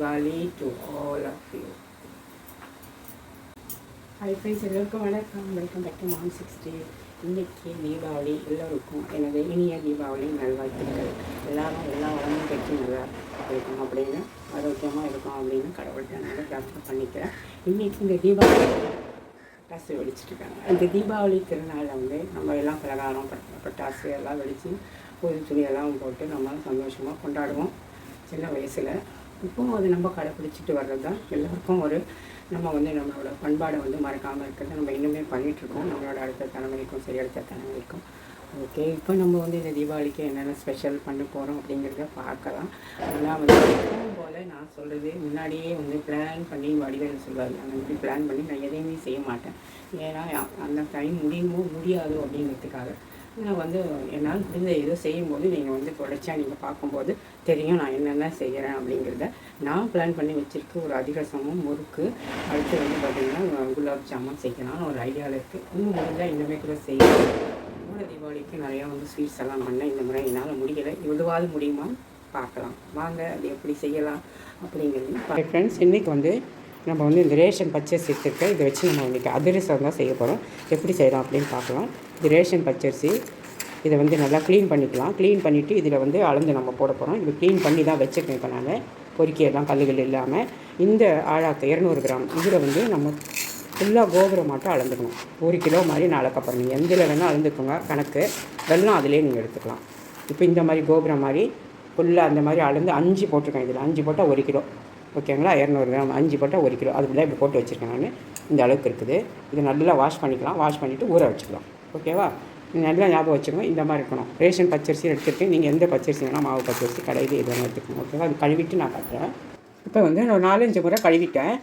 Diwali to all of you. Hi friends எல்லோருக்கும் வணக்கம். Welcome back to man sixty இன்றைக்கி தீபாவளி எல்லோருக்கும் எனது இனிய தீபாவளி நல்வாழ்த்துக்கள். எல்லாரும் எல்லா வளமும் பெற்று நல்லா இருக்கும் அப்படின்னு ஆரோக்கியமாக இருக்கும் அப்படின்னு கடவுள்கிட்ட நல்லா பிரார்த்தனை பண்ணிக்கிறேன். இன்றைக்கி இந்த தீபாவளி பட்டாசு வெடிச்சிட்டு இந்த தீபாவளி திருநாளில் வந்து நம்ம எல்லாம் பலகாரம் பட்ட- பட்டாசு எல்லாம் வெடித்து புது துணியெல்லாம் போட்டு நம்ம சந்தோஷமாக கொண்டாடுவோம். சின்ன வயசில். இப்போவும் அது நம்ம கடைப்பிடிச்சிட்டு வர்றது தான் எல்லாருக்கும் ஒரு நம்ம வந்து நம்மளோட பண்பாடை வந்து மறக்காமல் இருக்கிறத. நம்ம இன்னுமே பண்ணிகிட்ருக்கோம் நம்மளோட அடுத்த தலைமுறைக்கும் சரி அடுத்த தலைமுறைக்கும். ஓகே இப்போ நம்ம வந்து இந்த தீபாவளிக்கு என்னென்ன ஸ்பெஷல் பண்ண போகிறோம் அப்படிங்கிறத பார்க்கலாம். அதெல்லாம் வந்து எப்பவும் போல் நான் சொல்கிறது முன்னாடியே வந்து பிளான் பண்ணி வடிவேல் சொல்வார் அந்த மாதிரி பிளான் பண்ணி நான் எதையுமே செய்ய மாட்டேன். ஏன்னா அந்த டைம் முடியுமோ முடியாதோ அப்படிங்கிறதுக்காக. நான் வந்து என்னால் முடிஞ்ச ஏதோ செய்யும்போது நீங்கள் வந்து தொடர்ச்சியாக நீங்கள் பார்க்கும்போது தெரியும் நான் என்னென்ன செய்கிறேன் அப்படிங்கிறத. நான் பிளான் பண்ணி வச்சுருக்க ஒரு அதிரசமும் முறுக்கு. அடுத்து வந்து பார்த்திங்கன்னா குலாப் ஜாமுன் செய்யலாம்னு ஒரு ஐடியாவில் இருக்குது இன்னும் முடிஞ்சால் இன்னுமே கூட செய்யலாம். கூட தீபாவளிக்கு நிறையா வந்து ஸ்வீட்ஸ் எல்லாம் பண்ணேன் இந்த முறை என்னால் முடியலை. எவ்வளவாவது முடியுமா? பார்க்கலாம். வாங்க அது எப்படி செய்யலாம் அப்படிங்கிறது ஃப்ரெண்ட்ஸ் இன்றைக்கி வந்து நம்ம வந்து இந்த ரேஷன் பச்சரிசி எடுத்துருக்கேன் இதை வச்சு நம்ம இன்றைக்கி அதிரசம் தான் செய்ய போகிறோம் எப்படி செய்யலாம் அப்படின்னு பார்க்கலாம். இது ரேஷன் பச்சரிசி. இதை வந்து நல்லா க்ளீன் பண்ணிக்கலாம். க்ளீன் பண்ணிவிட்டு இதில் வந்து அளந்து நம்ம போட போகிறோம் இது க்ளீன் பண்ணி தான் வச்சுருக்கேன் இப்போ நான். பொறுக்கியெல்லாம் கல்லுகள் இல்லாமல் இந்த ஆழாக்கு இரநூறு கிராம். இதில் வந்து நம்ம ஃபுல்லாக கோபுரம் மட்டும் அளந்துக்கணும். ஒரு கிலோ மாதிரி நான் அளக்க போகிறேன் எந்தில் வேணால் அளந்துக்கோங்க. கணக்கு. வெள்ளம் அதிலே நீங்கள் எடுத்துக்கலாம். இப்போ இந்த மாதிரி கோபுரம் மாதிரி ஃபுல்லாக அந்த மாதிரி அளந்து அஞ்சு போட்டிருக்கேன் இதில். அஞ்சு போட்டால் ஒரு கிலோ. ஓகேங்களா இரநூறு கிராம். அஞ்சு போட்டால் ஒரு கிலோ. அதுக்குள்ளே இப்படி போட்டு வச்சுருக்கேன் நான். இந்த அளவுக்கு இருக்குது. இதை நல்லா வாஷ் பண்ணிக்கலாம். வாஷ் பண்ணிவிட்டு ஊற வச்சுக்கலாம். ஓகேவா நல்லா ஞாபகம் வச்சுக்கணும் இந்த மாதிரி இருக்கணும். ரேஷன் பச்சரிசி எடுத்துருக்கேன் நீங்கள் எந்த பச்சரிசி வேணால் மாவு பச்சரிசி கடையில் இது வேணால் எடுத்துக்கணும் ஓகேவா அது கழுவிட்டு நான் காட்டுறேன். இப்போ வந்து நான் ஒரு நாலஞ்சு முறை கழுவிட்டேன்.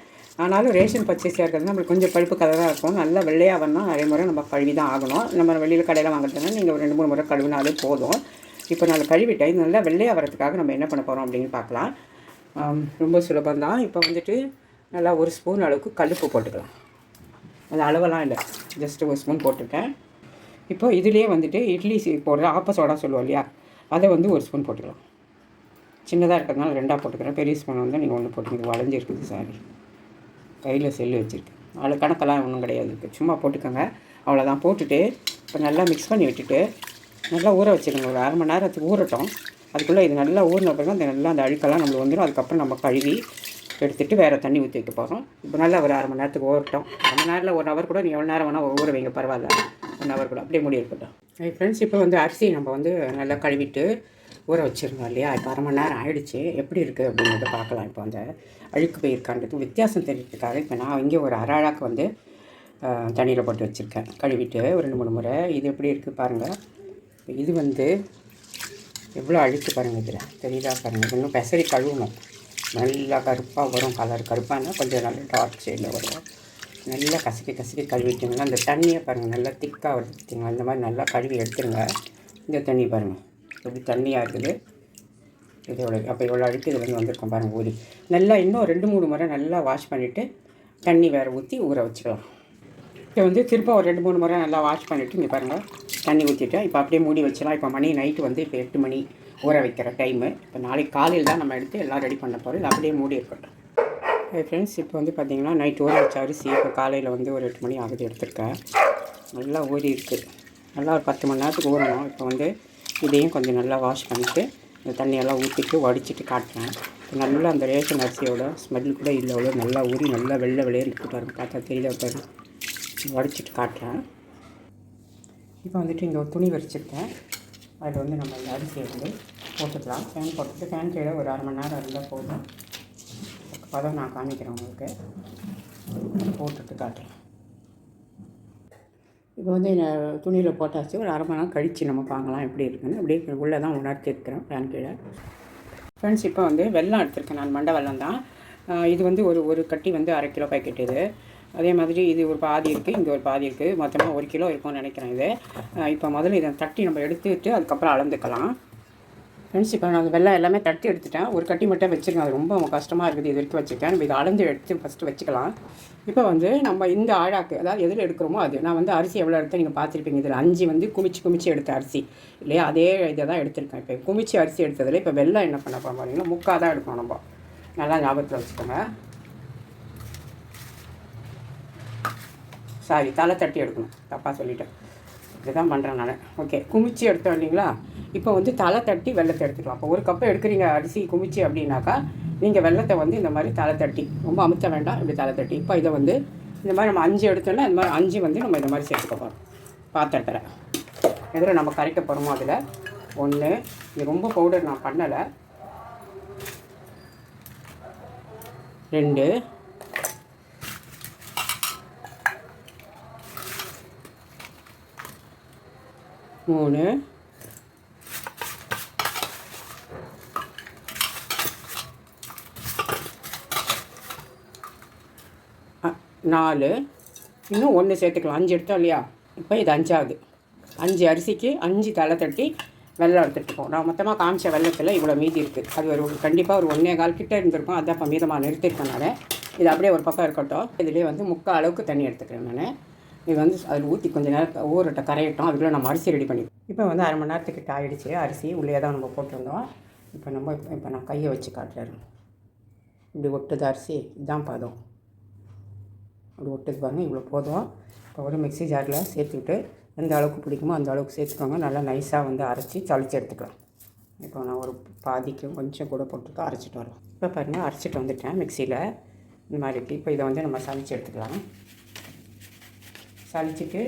ஆனாலும் ரேஷன் பச்சரிசியாக இருக்கிறது நம்மளுக்கு கொஞ்சம் பழுப்பு கலராக இருக்கும். நல்லா வெள்ளையாக வரணும் நிறைய முறை நம்ம கழுவி தான் ஆகணும். நம்ம வெளியில் கடையில் வாங்குறதுனா நீங்கள் ஒரு ரெண்டு மூணு முறை கழுவினாலே போதும். இப்போ நான் கழுவிட்டேன். இது நல்லா வெள்ளையாக வரதுக்காக நம்ம என்ன பண்ண போகிறோம் அப்படின்னு பார்க்கலாம். ரொம்ப ரொம்ப சுலபந்தான் இப்போ வந்துட்டு நல்லா ஒரு ஸ்பூன் அளவுக்கு கல்லுப்பு போட்டுக்கலாம். அது அளவெல்லாம் இல்லை. ஜஸ்ட்டு ஒரு ஸ்பூன் போட்டுட்டேன் இப்போ இதுலேயே வந்துட்டு இட்லி சி போடுற ஆப்ப சோடா சொல்லுவோம் இல்லையா? அதை வந்து ஒரு ஸ்பூன் போட்டுக்கலாம். சின்னதாக இருக்கிறதுனால ரெண்டாக போட்டுக்கிறேன். பெரிய ஸ்பூன் வந்து நீங்கள் ஒன்று போட்டுக்கோங்க. வளைஞ்சிருக்குது சாரி. கையில் செல்லு வச்சுருக்கேன் அவ்வளோ கணக்கெல்லாம் ஒன்றும் கிடையாது. இருக்குது சும்மா போட்டுக்கோங்க. அவ்வளோதான் போட்டுட்டு இப்போ நல்லா மிக்ஸ் பண்ணி விட்டுட்டு நல்லா ஊற வச்சுருங்க. ஒரு அரை மணி நேரத்துக்கு ஊறட்டும். அதுக்குள்ளே இது நல்லா ஊறின பிறகு அந்த நல்லா அந்த அழுக்கெல்லாம் நம்மளுக்கு வந்துடும் அதுக்கப்புறம் நம்ம கழுவி எடுத்துகிட்டு வேறு தண்ணி ஊற்றி வைக்க போகிறோம் இப்போ நல்லா ஒரு அரை மணி நேரத்துக்கு ஊறட்டும் அரை மணி நேரத்தில் ஒரு ஹவர் கூட நீ எவ்வளோ நேரம் வேணால் ஊற வைங்க பரவாயில்ல. ஒன் ஹவர் கூட. அப்படியே முடி இருக்கட்டும். ஃப்ரெண்ட்ஸ் இப்போ வந்து அரிசி நம்ம வந்து நல்லா கழுவிட்டு ஊற வச்சுருந்தோம் இல்லையா? இப்போ அரை மணி நேரம் ஆகிடுச்சு எப்படி இருக்குது அப்படிங்கிறத பார்க்கலாம் இப்போ அந்த அழுக்கு போயிருக்கான்றது வித்தியாசம் தெரிவிக்கிறதுக்காக இப்போ நான் இங்கே ஒரு அரை அழாக்கு வந்து தண்ணியில் போட்டு வச்சுருக்கேன். கழுவிட்டு ஒரு ரெண்டு மூணு முறை. இது எப்படி இருக்குது பாருங்கள் இது வந்து எவ்வளோ அழுக்கு பாருங்கள் இதில். தெரியுதா பாருங்கள் இன்னும் பெசரி கழுவணும். நல்லா கருப்பாக வரும் கலர் கருப்பானா கொஞ்சம் நல்லா டார்க் ஷேடில் வரும். நல்லா கசக்கி கசக்கி கழுவிட்டிங்கன்னா அந்த தண்ணியை பாருங்கள் நல்லா திக்காக வருது பார்த்தீங்களா இந்த மாதிரி நல்லா கழுவி எடுத்துருங்க. இந்த தண்ணி பாருங்கள் எப்படி தண்ணியாக இருக்குது. இது எவ்வளோ அப்போ இவ்வளோ அழுக்கு இது வந்து வந்திருக்கோம் பாருங்கள் ஊறி நல்லா இன்னும் ரெண்டு மூணு முறை நல்லா வாஷ் பண்ணிவிட்டு தண்ணி வேறு ஊற்றி ஊற வச்சுக்கலாம். இப்போ வந்து திரும்ப ஒரு ரெண்டு மூணு முறை நல்லா வாஷ் பண்ணிவிட்டு இங்கே பாருங்கள் தண்ணி ஊற்றிட்டேன் இப்போ அப்படியே மூடி வச்சிடலாம். இப்போ மணி நைட்டு வந்து இப்போ எட்டு மணி. ஊற வைக்கிற டைமு இப்போ நாளைக்கு காலையில் தான் நம்ம எடுத்து எல்லாம் ரெடி பண்ண போகிறோம் இது அப்படியே மூடி இருக்கட்டும். ஃப்ரெண்ட்ஸ் இப்போ வந்து பார்த்தீங்கன்னா நைட் ஊற வச்ச அரிசி இப்போ காலையில் வந்து ஒரு எட்டு மணி ஆகுது எடுத்திருக்கேன். நல்லா ஊறி இருக்குது நல்லா ஒரு பத்து மணி நேரத்துக்கு ஊறணும். இப்போ வந்து இதையும் கொஞ்சம் நல்லா வாஷ் பண்ணிவிட்டு இந்த தண்ணியெல்லாம் ஊற்றிட்டு வடிச்சிட்டு காட்டுறேன். இப்போ நல்லா அந்த ரேஷன் அரிசியோட ஸ்மெல் கூட இல்லை அவ்வளோ நல்லா ஊறி நல்லா வெள்ளை வெளியே இருக்குது பாருங்க. பார்த்தா தெரியல பாரு வடிச்சிட்டு காட்டுறேன். இப்போ வந்துட்டு இங்கே ஒரு துணி விரிச்சிருக்கேன் அதில் வந்து நம்ம இந்த அரிசியை வந்து போட்டுக்கலாம். ஃபேன் போட்டுட்டு ஃபேன் கீழே ஒரு அரை மணி நேரம் இருந்தால் போதும். பதம் நான் காமிக்கிறேன் உங்களுக்கு. போட்டுட்டு காட்டுறேன். இப்போ வந்து என்னை துணியில் போட்டாச்சு. ஒரு அரை மணி நேரம் கழித்து நம்ம பார்க்கலாம் எப்படி இருக்குன்னு. அப்படியே உள்ளே தான் உணர்த்திருக்கிறேன் ஃபேன் கீழே. ஃப்ரெண்ட்ஸ் இப்போ வந்து வெள்ளம் எடுத்திருக்கேன் நான். மண்டை வெல்லம் தான். இது வந்து ஒரு ஒரு கட்டி வந்து அரை கிலோ பாக்கெட் இது. அதே மாதிரி இது ஒரு பாதி இருக்குது இங்கே ஒரு பாதி இருக்குது மொத்தமாக ஒரு கிலோ இருக்கும்னு நினைக்கிறேன் இது. இப்போ முதல்ல இதை தட்டி நம்ம எடுத்துட்டு அதுக்கப்புறம் அளந்துக்கலாம். ஃப்ரெண்ட்ஸ் இப்போ நான் வெள்ளம் எல்லாமே தட்டி எடுத்துட்டேன். ஒரு கட்டி மட்டும் வச்சுருக்கேன் அது ரொம்ப கஷ்டமாக இருக்குது இது வரைக்கும் வச்சுருக்கேன். நம்ம இதை அளந்து எடுத்து ஃபஸ்ட்டு வச்சுக்கலாம். இப்போ வந்து நம்ம இந்த ஆழாக்கு அதாவது எதில் எடுக்கிறோமோ அது. நான் வந்து அரிசி எவ்வளோ எடுத்தேன்? நீங்கள் பார்த்துருப்பீங்க. இதில் அஞ்சு வந்து குமிச்சு குமிச்சு எடுத்த அரிசி. இல்லையா? அதே இதை தான் எடுத்திருக்கேன். இப்போ குமிச்சு அரிசி எடுத்ததில் இப்போ வெள்ளம் என்ன பண்ண போகிறோம் பார்த்தீங்கன்னா முக்கால் தான் எடுக்கணும் நம்ம. நல்லா ஞாபகத்தில் வச்சுக்கோங்க. சாரி தலை தட்டி எடுக்கணும். தப்பாக சொல்லிட்டேன். இதுதான் பண்ணுறேன் நான். ஓகே குமிச்சு எடுத்தோம் இல்லைங்களா? இப்போ வந்து தலை தட்டி வெள்ளத்தை எடுத்துக்கலாம். அப்போ ஒரு கப்பு எடுக்கிறீங்க அரிசி குமிச்சு அப்படின்னாக்கா நீங்கள் வெள்ளத்தை வந்து இந்த மாதிரி தலை தட்டி ரொம்ப அமுத்த வேண்டாம் இப்படி தலை தட்டி. இப்போ இதை வந்து இந்த மாதிரி நம்ம அஞ்சு எடுத்தோம்னா இந்த மாதிரி அஞ்சு வந்து நம்ம இந்த மாதிரி சேர்த்துக்க போகிறோம் பாத்திரத்தில். எதில் நம்ம கரைக்க போகிறோமோ அதில். ஒன்று இது ரொம்ப பவுடர் நான் பண்ணலை. ரெண்டு. மூணு. நாலு. இன்னும் ஒன்று சேர்த்துக்கலாம். அஞ்சு எடுத்தோம் இல்லையா? இப்போ இது அஞ்சாவது. அஞ்சு அரிசிக்கு அஞ்சு தலை தட்டி வெள்ளம் எடுத்துகிட்ருக்கோம் நான் மொத்தமாக காமிச்ச வெள்ளத்தில் இவ்வளோ மீதி இருக்குது அது ஒரு கண்டிப்பாக ஒரு ஒன்றே கால் கிட்டே இருந்திருக்கும். அதான் இப்போ மீதமாக நிறுத்திருக்கேன் நான். இது அப்படியே ஒரு பக்கம் இருக்கட்டும். இதுலேயே வந்து முக்கால் அளவுக்கு தண்ணி எடுத்துக்கிறேன் நான். இது வந்து அதில் ஊற்றி கொஞ்சம் நேரம் ஊறட்ட கரையட்டும். அதுக்குள்ளே நம்ம அரிசி ரெடி பண்ணி இப்போ வந்து அரை மணி நேரத்துக்கிட்ட ஆகிடுச்சு அரிசி உள்ளே தான் நம்ம போட்டிருந்தோம். இப்போ நம்ம இப்போ நான் கையை வச்சு காட்டுறேன். இப்படி ஒட்டுது அரிசி. இதுதான் பதம். அப்படி ஒட்டுது பாருங்க இவ்வளோ போதும். இப்போ ஒரு மிக்ஸி ஜாரில் சேர்த்துக்கிட்டு எந்த அளவுக்கு பிடிக்குமோ அந்த அளவுக்கு சேர்த்துக்கோங்க. நல்லா நைஸாக வந்து அரைச்சி சளிச்சு எடுத்துக்கலாம். இப்போ நான் ஒரு பாதிக்கும் கொஞ்சம் கூட போட்டுட்டு அரைச்சிட்டு வரோம் இப்போ பாருங்கள் அரைச்சிட்டு வந்துட்டேன் மிக்சியில் இந்த மாதிரி இப்போ இதை வந்து நம்ம சளிச்சு எடுத்துக்கலாம். சளிச்சிட்டு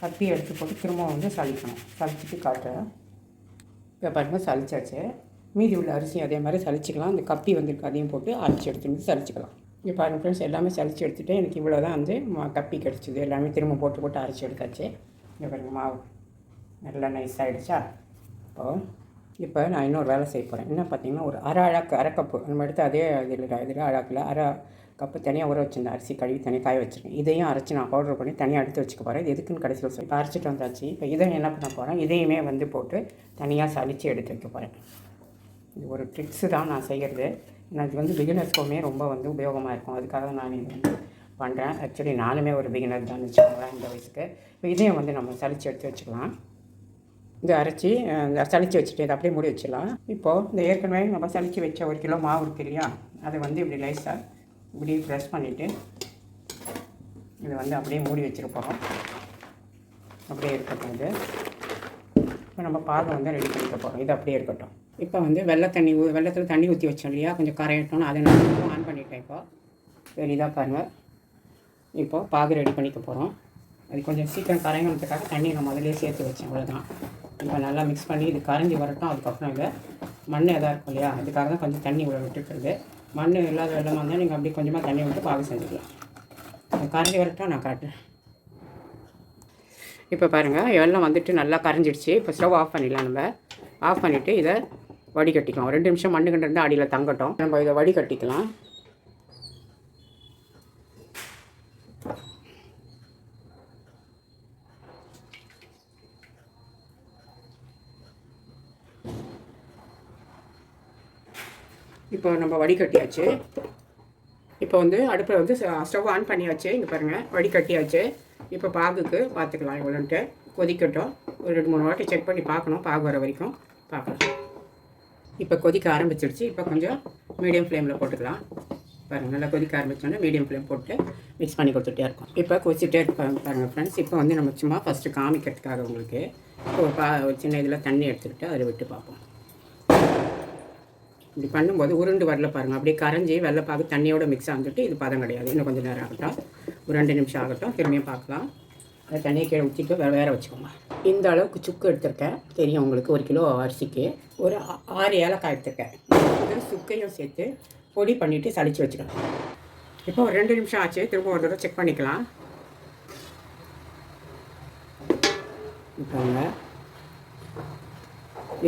கத்தி எடுத்து போட்டு திரும்ப வந்து சளிக்கணும். சளிச்சிட்டு காட்டுறேன் இப்போ பாருங்கள் சளிச்சாச்சு. மீதி உள்ள அரிசியும் அதே மாதிரி சளிச்சிக்கலாம். அந்த கப்பி வந்திருக்கு அதையும் போட்டு அரிசி எடுத்துட்டு வந்து சளிச்சிக்கலாம். இப்போ பாருங்கள் ஃப்ரெண்ட்ஸ் எல்லாமே சளிச்சு எடுத்துகிட்டு எனக்கு இவ்வளோ தான் வந்து மா- கப்பி கிடச்சிது. எல்லாமே திரும்ப போட்டு போட்டு அரைச்சி எடுத்தாச்சு. இங்கே பாருங்கள் மாவு நல்லா நைஸ் ஆகிடுச்சா இப்போது இப்போ நான் இன்னொரு வேலை செய்ய போகிறேன் என்ன பார்த்தீங்கன்னா ஒரு அரை அழாக்கு அரை கப்பு. நம்ம எடுத்து அதே இதில் இதில் அழாக்கில் அரை கப்பு தனியாக ஊற வச்சிருந்த அரிசி கழுவி தனியாக காய வச்சிருக்கேன். இதையும் அரைச்சி நான் பவுடர் பண்ணி தனியாக எடுத்து வச்சுக்க போகிறேன் இது எதுக்குன்னு கடைசியில் சொல்லி. இப்போ அரைச்சிட்டு வந்தாச்சு. இப்போ இதை என்ன பண்ண போகிறேன் இதையுமே வந்து போட்டு தனியாக சளிச்சு எடுத்து வைக்க போகிறேன் இது ஒரு ட்ரிக்ஸு தான் நான் செய்கிறது ஏன்னா இது வந்து பிகினர்ஸ்க்குமே ரொம்ப வந்து உபயோகமாக இருக்கும். அதுக்காக தான் நான் இது வந்து பண்ணுறேன் ஆக்சுவலி நானுமே ஒரு பிகினர் தான் வச்சுக்கோங்களேன் இந்த வயசுக்கு. இப்போ இதையும் வந்து நம்ம சளிச்சு எடுத்து வச்சுக்கலாம். இந்த அரைச்சி இந்த சளிச்சு வச்சுட்டு இதை அப்படியே மூடி வச்சிடலாம். இப்போது இந்த ஏற்கனவே நம்ம சளிச்சு வச்ச ஒரு கிலோ மாவு இருக்கு இல்லையா? அதை வந்து இப்படி லைஸாக இப்படி ப்ரெஸ் பண்ணிவிட்டு இதை வந்து அப்படியே மூடி வச்சுருப்போம். அப்படியே இருக்கட்டும் இது. இப்போ நம்ம பாகம் வந்து ரெடி பண்ணிக்க போகிறோம் இது அப்படியே இருக்கட்டும். இப்போ வந்து வெள்ளை தண்ணி வெள்ளத்தில் தண்ணி ஊற்றி வச்சோம் இல்லையா? கொஞ்சம் கரையட்டணும் அதை நான் ஆன் பண்ணிட்டேன் இப்போ. சரிதா பாருங்கள் இப்போது பாகு ரெடி பண்ணிக்க போகிறோம் அது கொஞ்சம் சீக்கிரம் கரையணுன்றதுக்காக தண்ணி நான் முதலே சேர்த்து வச்சேன். அவ்வளோதான் இப்போ நல்லா மிக்ஸ் பண்ணி இது கரைஞ்சி வரட்டும். அதுக்கப்புறம் இதை மண் எதாக இருக்கும் இல்லையா? அதுக்காக தான் கொஞ்சம் தண்ணி இவ்வளோ விட்டுக்கிறது மண் இல்லாத வெள்ளமாக இருந்தால் நீங்கள் அப்படியே கொஞ்சமாக தண்ணி விட்டு பாகு செஞ்சுக்கலாம். கரைஞ்சி வரட்டும் நான் காட்டுறேன் இப்போ பாருங்கள் எல்லாம் வந்துட்டு நல்லா கரைஞ்சிடுச்சு. இப்போ ஸ்டவ் ஆஃப் பண்ணிடலாம் நம்ம. ஆஃப் பண்ணிவிட்டு இதை வடிகட்டிக்கலாம். ரெண்டு நிமிஷம் மண்ணு கண்டு இருந்தால் அடியில் தங்கட்டும். நம்ம இதை வடிகட்டிக்கலாம். இப்போ நம்ம வடிகட்டியாச்சு. இப்போ வந்து அடுப்பில் வந்து ஸ்டவ் ஆன் பண்ணியாச்சு இங்கே பாருங்கள் வடிகட்டியாச்சு. இப்போ பாகுக்கு பார்த்துக்கலாம் இவ்வளோன்ட்டு. கொதிக்கட்டும். ஒரு ரெண்டு மூணு வாட்டி செக் பண்ணி பார்க்கணும் பாகு வர வரைக்கும். பார்க்கலாம். இப்போ கொதிக்க ஆரம்பிச்சிடுச்சு இப்போ கொஞ்சம் மீடியம் ஃப்ளேமில் போட்டுக்கலாம். பாருங்கள் நல்லா கொதிக்க ஆரம்பிச்சோன்னே மீடியம் ஃப்ளேம் போட்டு மிக்ஸ் பண்ணி கொடுத்துட்டே இருக்கும். இப்போ கொதிச்சுட்டே இருப்பாங்க பாருங்கள் ஃப்ரெண்ட்ஸ் இப்போ வந்து நம்ம சும்மா ஃபஸ்ட்டு காமிக்கிறதுக்காக உங்களுக்கு. இப்போ ஒரு பா ஒரு சின்ன இதில் தண்ணி எடுத்துக்கிட்டு அதை விட்டு பார்ப்போம். இப்படி பண்ணும்போது உருண்டு வரல பாருங்கள் அப்படியே கரைஞ்சி வெள்ளை பார்க்க தண்ணியோட மிக்ஸ் ஆகிட்டு இது பதம் கிடையாது. இன்னும் கொஞ்சம் நேரம் ஆகட்டும். ஒரு ரெண்டு நிமிஷம் ஆகட்டும். திரும்பியும் பார்க்கலாம். அதை தண்ணியை கீழே ஊற்றிட்டு வேறு வேற வச்சுக்கோங்க. இந்த அளவுக்கு சுக்கு எடுத்திருக்கேன். தெரியும் உங்களுக்கு ஒரு கிலோ அரிசிக்கு. ஒரு ஆறு ஏலக்காய் எடுத்திருக்கேன். இது சுக்கையும் சேர்த்து பொடி பண்ணிவிட்டு சளிச்சு வச்சுக்கலாம் இப்போ ஒரு ரெண்டு நிமிஷம் ஆச்சு. திரும்ப ஒரு தடவை செக் பண்ணிக்கலாம். இப்போ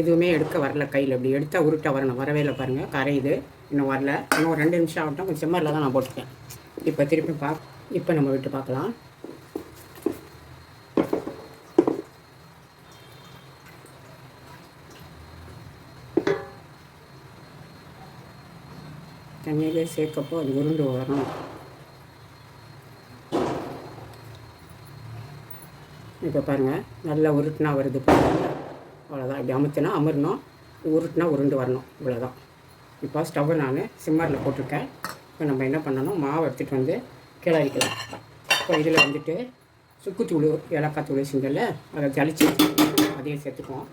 எதுவுமே எடுக்க வரல கையில். இப்படி எடுத்தால் உருட்டை வரணும். வரவே இல்லை பாருங்கள் கரையுது இன்னும் வரல. இன்னும் ஒரு ரெண்டு நிமிஷம் ஆகட்டும். கொஞ்சம் செம்மரில் தான் நான் போட்டுட்டேன் இப்போ திருப்பி பா இப்போ நம்ம விட்டு பார்க்கலாம். தண்ணியிலே சேர்க்கப்போ அது உருண்டு வரும் இப்போ பாருங்கள் நல்லா உருட்டுனா வருது பாருங்கள் அவ்வளோதான் இப்படி அமுத்தினா அமரணும் உருட்டுனா உருண்டு வரணும். இவ்வளோதான் இப்போ ஸ்டவ்வை நான் சிம்மரில் போட்டிருக்கேன். இப்போ நம்ம என்ன பண்ணணும்? மாவு எடுத்துகிட்டு வந்து கிளறிக்கலாம் இப்போ இதில் வந்துட்டு சுக்குத்தூள் ஏலக்காய் தூள் செஞ்சல. அதை ஜலிச்சு அதையும் சேர்த்துக்குவோம்.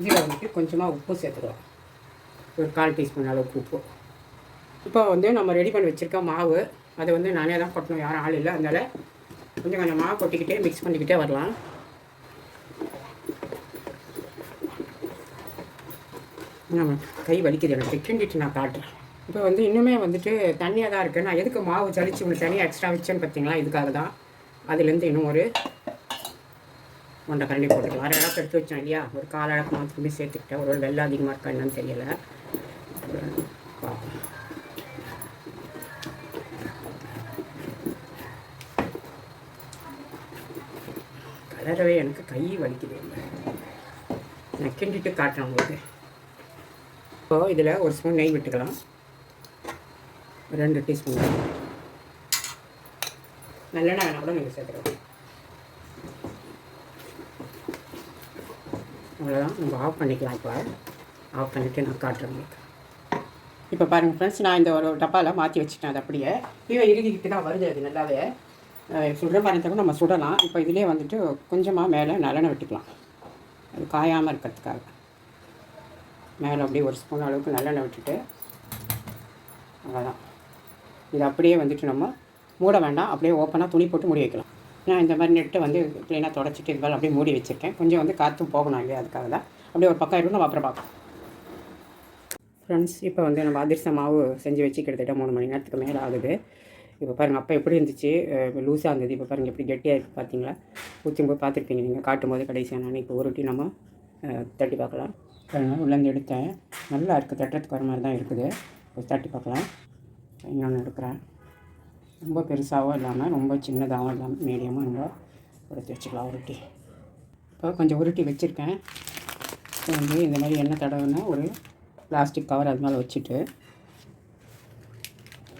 இதில் வந்துட்டு கொஞ்சமாக உப்பு சேர்த்துக்கலாம். ஒரு கால் டீஸ்பூன் அளவுக்கு உப்பு. இப்போ வந்து நம்ம ரெடி பண்ணி வச்சுருக்க மாவு அதை வந்து நானே தான் கொட்டணும். யாரும் ஆள் இல்லை. அதனால் கொஞ்சம் கொஞ்சம் மாவு கொட்டிக்கிட்டே மிக்ஸ் பண்ணிக்கிட்டே வரலாம். கை வலிக்குது எனக்கு. கிண்டிட்டு நான் காட்டுறேன். இப்போ வந்து இன்னுமே வந்துட்டு தண்ணியாக தான் இருக்குது நான் எதுக்கு மாவு ஜலிச்சு உங்களுக்கு தனியாக எக்ஸ்ட்ரா வச்சேன்னு பார்த்தீங்களா இதுக்காக தான். அதுலேருந்து இன்னும் ஒரு ஒன்றை கரண்டி போட்டுக்கலாம். அரை அளவுக்கு எடுத்து வச்சேன் இல்லையா? ஒரு கால் அளவுக்கு மாத்திரமே சேர்த்துக்கிட்டேன். ஒரு வெள்ளம் அதிகமாக இருக்கா என்னன்னு தெரியலை. கலரவே எனக்கு கை வலிக்குது. நான் கிண்டிட்டு காட்டுறேன் உங்களுக்கு. இப்போ இதில் ஒரு ஸ்பூன் நெய் விட்டுக்கலாம். ரெண்டு டீஸ்பூன் நல்லெண்ணெய் வேணால் கூட நீங்கள் சேர்த்துக்கலாம். அவ்வளோதான் நம்ம ஆஃப் பண்ணிக்கலாம் இப்போ. ஆஃப் பண்ணிவிட்டு நான் காட்டுறேன் உங்களுக்கு. இப்போ பாருங்கள் ஃப்ரெண்ட்ஸ் நான் இந்த ஒரு டப்பாவில் மாற்றி வச்சுட்டேன் அது அப்படியே. இவன் இறுதிக்கிட்டு தான் வருது அது நல்லாவே. சுடுற மாதிரி கூட நம்ம சுடலாம். இப்போ இதிலே வந்துட்டு கொஞ்சமாக மேலே நல்லெண்ணெய் விட்டுக்கலாம். அது காயாமல் இருக்கிறதுக்காக. மேலே அப்படியே ஒரு ஸ்பூன் அளவுக்கு நல்லெண்ணெய் விட்டுட்டு அவ்வளோதான் இது அப்படியே வந்துட்டு நம்ம மூட வேண்டாம். அப்படியே ஓப்பனாக துணி போட்டு மூடி வைக்கலாம். நான் இந்த மாதிரி நெட்டை வந்து க்ளீனாக தொடச்சிட்டு இது மாதிரி அப்படியே மூடி வச்சுருக்கேன். கொஞ்சம் வந்து காற்றும் போகணும் இல்லையா அதுக்காக தான் அப்படியே ஒரு பக்கம் இருக்கும் நம்ம அப்புறம் பார்க்கலாம் ஃப்ரெண்ட்ஸ் இப்போ வந்து நம்ம அதிர்ச மாவு செஞ்சு வச்சு கிட்டத்தட்ட மூணு மணி நேரத்துக்கு மேலே ஆகுது. இப்போ பாருங்கள் அப்போ எப்படி இருந்துச்சு? லூஸாக இருந்தது. இப்போ பாருங்கள் எப்படி கெட்டியாக இருக்குது பார்த்தீங்களா ஊற்றும் போது பார்த்துருப்பீங்க நீங்கள் காட்டும் போது கடைசியாக நான் இப்போ உருட்டி நம்ம தட்டி பார்க்கலாம். பாருங்கள் உள்ளேருந்து எடுத்தேன். நல்லா இருக்குது தட்டுறதுக்கு வர மாதிரி தான் இருக்குது. இப்போ தட்டி பார்க்கலாம். இன்னொன்று எடுக்கிறேன். ரொம்ப பெருசாகவும் இல்லாமல் ரொம்ப சின்னதாகவும் இல்லாமல் மீடியமாக நம்ம உருட்டி வச்சுக்கலாம் உருட்டி இப்போ கொஞ்சம் உருட்டி வச்சுருக்கேன். இப்போ வந்து இந்த மாதிரி எண்ணெய் தடவைன்னா ஒரு பிளாஸ்டிக் கவர் அது மேலே வச்சுட்டு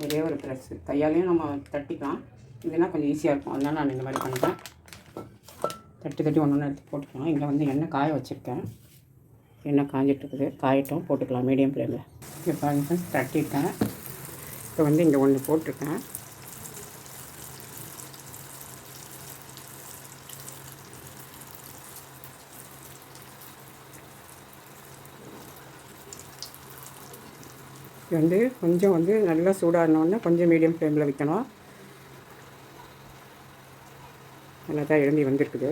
ஒரே ஒரு ப்ரெஸ்ஸு கையாலையும் நம்ம தட்டிக்கலாம். இல்லைன்னா கொஞ்சம் ஈஸியாக இருக்கும். அதனால் நான் இந்த மாதிரி பண்ணுறேன் தட்டி தட்டி ஒன்று ஒன்று எடுத்து போட்டுக்கலாம். இங்கே வந்து எண்ணெய் காய வச்சுருக்கேன். எண்ணெய் காஞ்சிட்ருக்குது. காயட்டும் போட்டுக்கலாம். மீடியம் ஃப்ளேமில். இப்போ தட்டிட்டேன். இப்போ வந்து இங்கே ஒன்று போட்டிருக்கேன். இது வந்து கொஞ்சம் வந்து நல்லா சூடானோடனே கொஞ்சம் மீடியம் ஃப்ளேமில் வைக்கணும். நல்லா தான் எழும்பி வந்திருக்குது.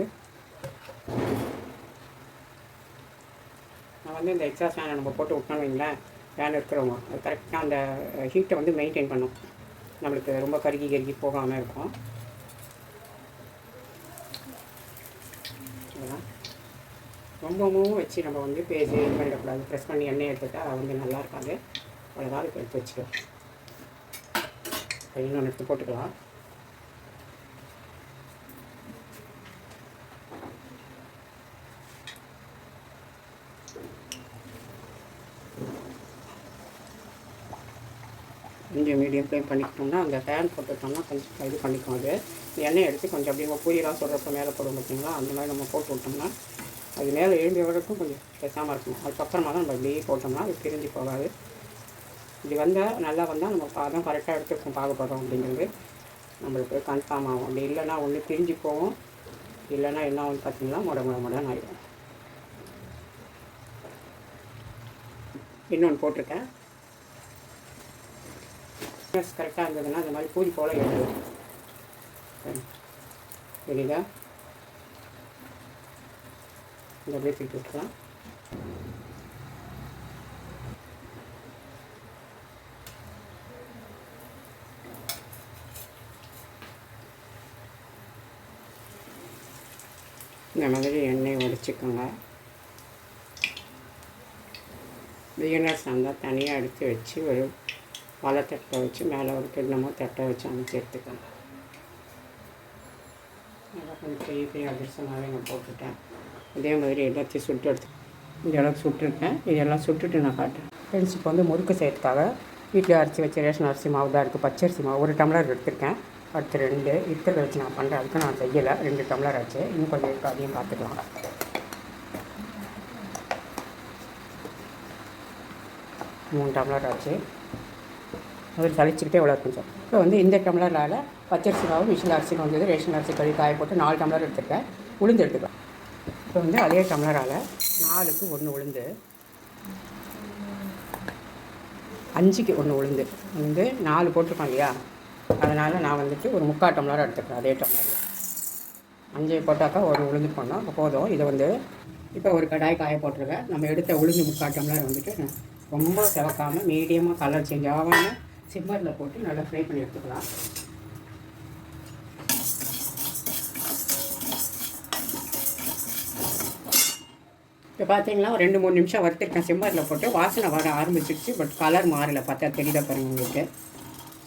நான் வந்து இந்த எக்ஸாஸ் ஃபேனை நம்ம போட்டு விட்டோம் வைங்களேன் ஃபேன் இருக்கிறவங்க. அது கரெக்டாக அந்த ஹீட்டை வந்து மெயின்டைன் பண்ணும். நம்மளுக்கு ரொம்ப கருகி கருகி போகாமல் இருக்கும். ரொம்பவும் வச்சு நம்ம வந்து பேசி இது பண்ணிடக்கூடாது. ப்ரெஸ் பண்ணி எண்ணெய் எடுத்துட்டால் வந்து நல்லா இருக்காது. அதனால் இப்போ எடுத்து வச்சுக்கலாம் இன்னொன்று எடுத்து போட்டுக்கலாம். கொஞ்சம் மீடியம் ஃப்ளேம் பண்ணிக்கிட்டோம்னா அந்த ஃபேன் போட்டுட்டோம்னா கொஞ்சம் இது பண்ணிக்கும் அது. எண்ணெய் எடுத்து கொஞ்சம் அப்படியே பூரியெலாம் சொல்கிறப்ப மேலே போடும் பார்த்தீங்களா? அந்த மாதிரி நம்ம போட்டு விட்டோம்னா அது மேலே எழுந்திய வரைக்கும் கொஞ்சம் பேசாமல் இருக்கணும். அதுக்கப்புறமா தான் நம்ம அப்படியே போட்டோம்னா அது பிரிஞ்சு போகாது. இது வந்தால் நல்லா வந்தால் நம்ம பாதம் கரெக்டாக எடுத்துருக்கோம் பார்க்க போகிறோம் அப்படிங்கிறது. நம்மளுக்கு கன்ஃபார்ம் ஆகும். அப்படி இல்லைன்னா ஒன்று பிரிஞ்சு போகும். இல்லைன்னா என்ன ஆகும் பார்த்தீங்கன்னா முட முட முடன் ஆகிடும் இன்னொன்று போட்டிருக்கேன். கரெக்டாக இருந்ததுன்னா இந்த மாதிரி பூரி போல் எடுத்து தெரியுதா? இந்த அப்படியே தூக்கி விட்டுக்கலாம் இந்த மாதிரி எண்ணெய் உடைச்சிக்கோங்க. பிகினர்ஸ் இருந்தால் தனியாக எடுத்து வச்சு ஒரு வலை தட்டை வச்சு மேலே ஒரு கிண்ணமோ தட்டை வச்சு அமைச்சு எடுத்துக்கோங்க. நல்லா கொஞ்சம் பெரிய பெரிய அதிர்சமாகவே நான் போட்டுட்டேன். அதே மாதிரி எல்லாத்தையும் சுட்டு எடுத்து இந்த அளவுக்கு சுட்டுருக்கேன். இதெல்லாம் சுட்டுட்டு நான் காட்டுறேன். ஃப்ரெண்ட்ஸ் இப்போ வந்து முறுக்கு செய்யறதுக்காக வீட்டில் அரிசி வச்சு ரேஷன் அரிசி மாவு தான் இருக்குது பச்சரிசி மாவு ஒரு டம்ளர் எடுத்திருக்கேன். அடுத்து ரெண்டு இத்தர் வச்சு நான் பண்ணுறேன் அதுக்கு நான் செய்யலை. ரெண்டு டம்ளர் ஆச்சு. இன்னும் கொஞ்சம் இருக்குது அதையும் பார்த்துக்கலாம். மூணு டம்ளர் ஆச்சு. அது சளிச்சுக்கிட்டே இவ்வளோ இருக்கும் சார் இப்போ வந்து இந்த டம்ளரால் பச்சரிசி மாவு மிஷின் அரிசி வந்தது. ரேஷன் அரிசி கழுவி காய போட்டு நாலு டம்ளர் எடுத்துருக்கேன். உளுந்து எடுத்துக்கலாம். இப்போ வந்து அதே டம்ளரால் நாலுக்கு ஒன்று உளுந்து அஞ்சுக்கு ஒன்று உளுந்து. வந்து நாலு போட்டிருக்கோம் இல்லையா? அதனால் நான் வந்துட்டு ஒரு முக்கால் டம்ளர் எடுத்துக்கிறேன் அதே டம்ளரில். அஞ்சு போட்டாக்கா ஒரு உளுந்து போனால் போதும். இதை வந்து இப்போ ஒரு கடாய் காய போட்டிருக்கேன் நம்ம எடுத்த உளுந்து முக்கால் டம்ளர் வந்துட்டு ரொம்ப செவக்காமல் மீடியமாக கலர் சேஞ்ச் ஆகாமல் சிம்மரில் போட்டு நல்லா ஃப்ரை பண்ணி எடுத்துக்கலாம். இப்போ பார்த்தீங்களா ஒரு ரெண்டு மூணு நிமிஷம் வறுத்துருக்கேன். சிம்மரில் போட்டு வாசனை வர ஆரம்பிச்சிருச்சு. பட் கலர் மாறலை. பார்த்தா தெரியுதா பாருங்க உங்களுக்கு.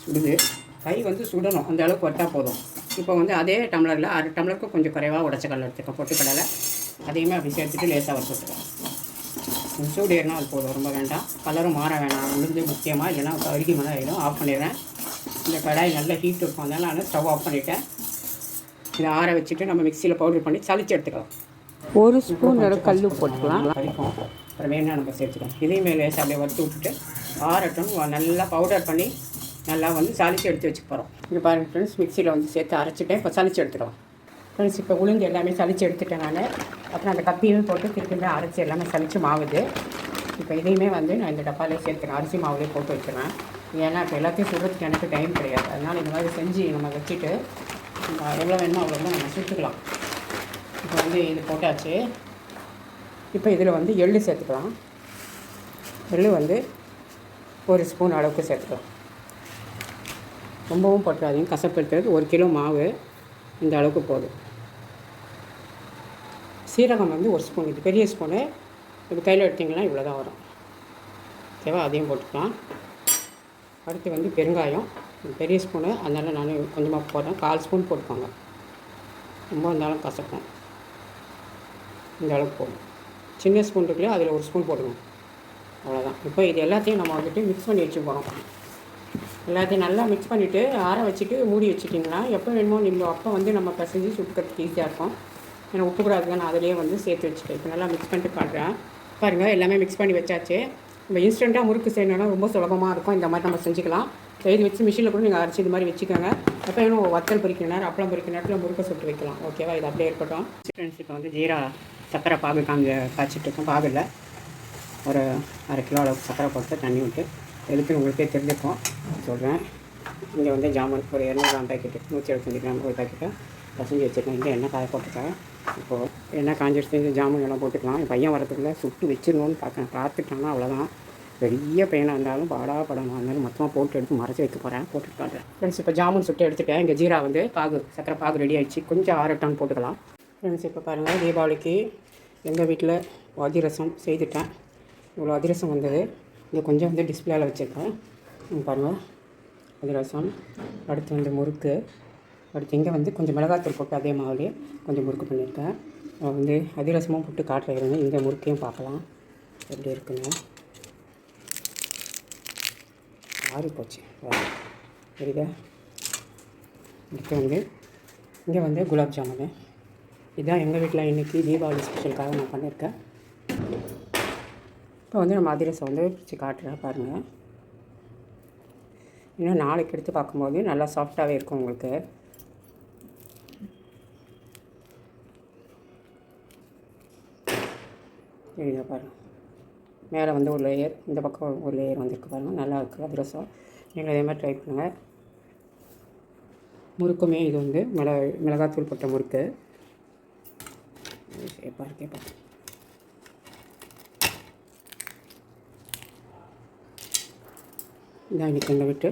சுடுது. கை வந்து சுடணும். அந்த அளவுக்கு வட்டால் போதும். இப்போ வந்து அதே டம்ளரில் அரை டம்ளருக்கு கொஞ்சம் குறைவாக உடச்ச கடலை எடுத்துக்கேன் பொட்டுக்கடலை அதையுமே அப்படி சேர்த்துட்டு லேசாக வறுத்துட்டுருக்கேன் கொஞ்சம் சூடு ஏறினா அது போதும். ரொம்ப வேண்டாம். கலரும் மாற வேணாம். உளுந்து முக்கியமாக இல்லைன்னா அருகி மேலே ஆகிடும் ஆஃப் பண்ணிடுறேன். இந்த கடாய் நல்ல ஹீட் இருக்கும். அதனால நான் ஸ்டவ் ஆஃப் பண்ணிவிட்டேன் இதை ஆற வச்சுட்டு நம்ம மிக்சியில் பவுடர் பண்ணி சளிச்சு எடுத்துக்கலாம். ஒரு ஸ்பூன் கல் போட்டுக்கலாம். வரைக்கும் அப்புறம் வேணா நம்ம சேர்த்துக்கலாம். இதையுமே லேசாக அப்படியே வறுத்து விட்டுட்டு ஆறட்டும். நல்லா பவுடர் பண்ணி நல்லா வந்து சளிச்சு எடுத்து வச்சுக்க போகிறோம் இங்கே பாருங்கள் ஃப்ரெண்ட்ஸ் மிக்சியில் வந்து சேர்த்து அரைச்சிட்டேன். இப்போ சளிச்சு எடுத்துக்கலாம். ஃப்ரெண்ட்ஸ் இப்போ உளுந்து எல்லாமே சளிச்சு எடுத்துட்டேன் நான். அப்புறம் அந்த கப்பியும் போட்டு திருப்பி அரைச்சி எல்லாமே சளிச்சு மாவுது. இப்போ இதையுமே வந்து நான் இந்த டப்பாலே சேர்த்துக்கிறேன் அரிசி மாவுலேயே போட்டு வச்சுருவேன். ஏன்னா இப்போ எல்லாத்தையும் சுடுறதுக்கு எனக்கு டைம் கிடையாது. அதனால் இந்த மாதிரி செஞ்சு நம்ம வச்சுட்டு நம்ம எவ்வளோ வேணுமோ அவ்வளோ நம்ம சுட்டுக்கலாம். இப்போ வந்து இது போட்டாச்சு. இப்போ இதில் வந்து எள்ளு சேர்த்துக்கலாம். எள்ளு வந்து ஒரு ஸ்பூன் அளவுக்கு சேர்த்துக்கலாம். ரொம்பவும் போட்டுறாதீங்க கசப்படுத்துறது ஒரு கிலோ மாவு இந்த அளவுக்கு போதும். சீரகம் வந்து ஒரு ஸ்பூன் இது பெரிய ஸ்பூனு. இப்போ கையில் எடுத்திங்கன்னா இவ்வளோ தான் வரும். தேவை அதையும் போட்டுக்கலாம். அடுத்து வந்து பெருங்காயம். பெரிய ஸ்பூனு. அதனால் நான் கொஞ்சமாக போடுறேன். கால் ஸ்பூன் போட்டுக்கோங்க. ரொம்ப இருந்தாலும் கசக்கும். இந்த அளவுக்கு போடும் சின்ன ஸ்பூன் இருக்குல்லையோ அதில் ஒரு ஸ்பூன் போட்டுக்கணும் அவ்வளோதான் இப்போ இது எல்லாத்தையும் நம்ம வந்துட்டு மிக்ஸ் பண்ணி வச்சு போகிறோம் எல்லாத்தையும் நல்லா மிக்ஸ் பண்ணிவிட்டு ஆற வச்சுட்டு மூடி வச்சுட்டிங்கன்னா எப்போ வேணுமோ நீங்கள் அப்போ வந்து நம்ம பிசைஞ்சு சுட்டுக்கிறதுக்கு ஈஸியாக இருக்கும். ஏன்னா உப்பு கூடாது நான் அதிலே வந்து சேர்த்து வச்சுட்டேன். இப்போ நல்லா மிக்ஸ் பண்ணிட்டு காட்டுறேன். பாருங்கள் எல்லாமே மிக்ஸ் பண்ணி வச்சாச்சு. நம்ம இன்ஸ்டண்ட்டாக முறுக்கு செய்யணும்னா ரொம்ப சுலபமாக இருக்கும். இந்த மாதிரி நம்ம செஞ்சுக்கலாம். எழுதி வச்சு மிஷினில் கூட நீங்கள் அரைச்சி இது மாதிரி வச்சுக்கோங்க. அப்போ வேணும் வத்தல் பொறிக்கிற நேரம் அப்பளம் பொரிக்கிற நேரத்தில் முறுக்கை சுட்டு வைக்கலாம். ஓகேவா இது அப்படியே இருக்கட்டும். ஃப்ரெண்ட்ஸ் இப்போ வந்து ஜீரா சக்கரை பாகு காஞ்ச காய்ச்சிட்டு பாகு இல்லை. ஒரு அரை கிலோ அளவுக்கு சக்கரை போட்டு தண்ணி விட்டு எதுக்குன்னு உங்களுக்கே தெரிஞ்சுக்கும் சொல்கிறேன் இங்கே வந்து ஜாமன் ஒரு இரநூறு கிராம் பேக்கெட்டு நூற்றி எழுபத்தஞ்சு கிராம் ஒரு பேக்கெட்டை பசஞ்சு வச்சுருக்கேன். இங்கே எண்ணெய் காய போட்டுருக்கேன். இப்போது எண்ணெய் காஞ்சிடுச்சு இந்த ஜாமுன் எல்லாம் போட்டுக்கலாம். என் பையன் வரதுக்குள்ளே சுட்டு வச்சிடணும்னு பார்க்குறேன் பார்த்துட்டாங்கன்னா அவ்வளோதான் பெரிய பையனாக இருந்தாலும் பாடா படமாக இருந்தாலும் மொத்தமாக போட்டு எடுத்து மறைச்சி வைக்க போகிறேன் போட்டுட்டு காட்டுறேன் ஃப்ரெண்ட்ஸ் இப்போ ஜாமுன் சுட்டு எடுத்துட்டேன். இங்கே ஜீரா வந்து பாகு சக்கரை பாகு ரெடி ஆயிடுச்சு. கொஞ்சம் ஆறட்டான்னு போட்டுக்கலாம். ஃப்ரெண்ட்ஸ் இப்போ பாருங்கள் தீபாவளிக்கு எங்கள் வீட்டில் அதிரசம் செய்துட்டேன். இவ்வளோ அதிரசம் வந்தது. இங்கே கொஞ்சம் வந்து டிஸ்பிளேயில் வச்சுருக்கேன். பாருங்கள் பாருங்கள் அதிரசம் அடுத்து வந்து முறுக்கு. அடுத்து இங்கே வந்து கொஞ்சம் மிளகாத்தூள் போட்டு அதே மாவுலேயே கொஞ்சம் முறுக்கு பண்ணியிருக்கேன். வந்து அதிரசமும் போட்டு காட்டுறேன் இங்கே முறுக்கையும் பார்க்கலாம். எப்படி இருக்குன்னு. ஆறி போச்சு. வேறு தெரியுதா? அடுத்து வந்து இங்கே வந்து குலாப் ஜாமுனு. இதுதான் எங்கள் வீட்டில் இன்றைக்கி தீபாவளி ஸ்பெஷலுக்காக நான் பண்ணியிருக்கேன். இப்போ வந்து நம்ம அதிரசம் வந்து பிரித்து காட்டுறேன் பாருங்கள் இன்னும் நாளைக்கு எடுத்து பார்க்கும்போது நல்லா சாஃப்டாகவே இருக்கும் உங்களுக்கு. இதாக பாருங்கள் மேலே வந்து ஒரு லேயர் இந்த பக்கம் ஒரு லேயர் வந்திருக்கு பாருங்கள் நல்லா இருக்குது அதிரசம். நீங்கள் இதே மாதிரி ட்ரை பண்ணுங்கள் முறுக்குமே இது வந்து மிளகா மிளகாத்தூள் போட்ட முறுக்கு. ஷேப்பாக இருக்கே பாருங்க. இதான் இன்றைக்கி எங்கள் வீட்டு.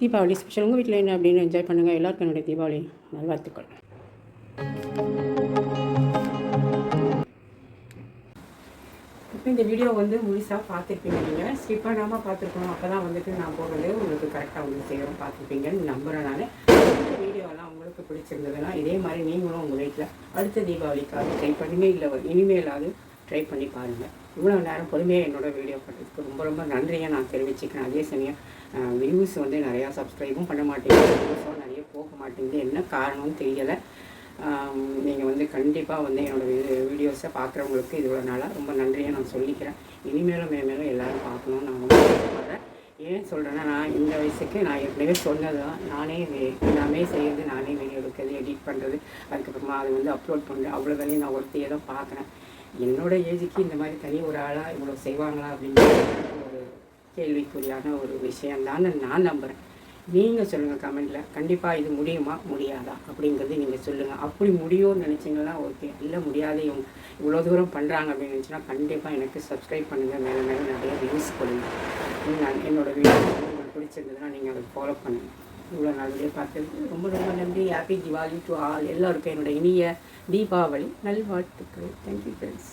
தீபாவளி ஸ்பெஷல் உங்கள் வீட்டில் என்ன அப்படின்னு என்ஜாய் பண்ணுங்கள் எல்லாருக்கும் என்னுடைய தீபாவளி நல்வாழ்த்துக்கள். இப்போ இந்த வீடியோ வந்து முழுசாக பார்த்துருப்பீங்க நீங்கள் ஸ்கிப் பண்ணாமல் பார்த்துருக்கணும். அப்போ தான் வந்துட்டு நான் போகிறது உங்களுக்கு கரெக்டாக வந்து செய்கிறோம் பார்த்துருப்பீங்கன்னு நம்புகிறேன் நான். இந்த வீடியோலாம் உங்களுக்கு பிடிச்சிருந்ததுன்னா இதே மாதிரி நீங்களும் உங்கள் வீட்டில் அடுத்த தீபாவளிக்காக ட்ரை பண்ணுங்க இல்லை இனிமேலாவது ட்ரை பண்ணி பாருங்கள் இவ்வளோ நேரம் பொறுமையாக என்னோட வீடியோ பண்ணுறதுக்கு ரொம்ப ரொம்ப நன்றியை நான் தெரிவிச்சுக்கிறேன். அதே சமயம் வியூஸ் வந்து நிறையா சப்ஸ்கிரைபும் பண்ண மாட்டேங்குது. வியூஸும் நிறைய போக மாட்டேங்குது. என்ன காரணம்னு தெரியலை. நீங்கள் வந்து கண்டிப்பாக வந்து என்னோடய வீடியோஸை பார்க்குறவங்களுக்கு இவ்வளோ நாளாக ரொம்ப நன்றியை நான் சொல்லிக்கிறேன். இனிமேலும் மேலும் எல்லோரும் பார்க்கணும்னு நான் ரொம்ப ஏன் சொல்கிறேன்னா நான் இந்த வயசுக்கு நான் ஏற்கனவே சொன்னது தான் நானே எல்லாமே செய்யறது நானே வீடியோ எடுக்கிறது எடிட் பண்ணுறது அதுக்கப்புறமா அதை வந்து அப்லோட் பண்ணுறது அவ்வளோ வேலையும் நான் ஒருத்தையே தான் பார்க்குறேன். என்னோட ஏஜுக்கு இந்த மாதிரி தனி ஒரு ஆளாக இவ்வளோ செய்வாங்களா அப்படின்னு ஒரு கேள்விக்குறியான ஒரு விஷயம்தான் நான் நம்புகிறேன் நீங்கள் சொல்லுங்கள் கமெண்டில் கண்டிப்பாக இது முடியுமா? முடியாதா? அப்படிங்கிறது நீங்கள் சொல்லுங்கள் அப்படி முடியும்னு நினச்சிங்கன்னா ஓகே இல்லை முடியாது. இவங்க இவ்வளோ தூரம் பண்ணுறாங்க அப்படின்னு நினச்சின்னா கண்டிப்பாக எனக்கு சப்ஸ்கிரைப் பண்ணுங்கள் மேலே மேலே நிறைய வியூஸ் கொடுங்க. நான் என்னோடய வீடியோ உங்களுக்கு பிடிச்சிருந்ததுன்னா நீங்கள் அதை ஃபாலோ பண்ணுங்கள் இவ்வளோ நாள் வீடியோ பார்த்ததுக்கு ரொம்ப ரொம்ப நன்றி. ஹாப்பி திவாலி டு ஆல் எல்லோருக்கும் என்னோட இனிய தீபாவளி. நல்வாழ்த்துக்கள். Thank you friends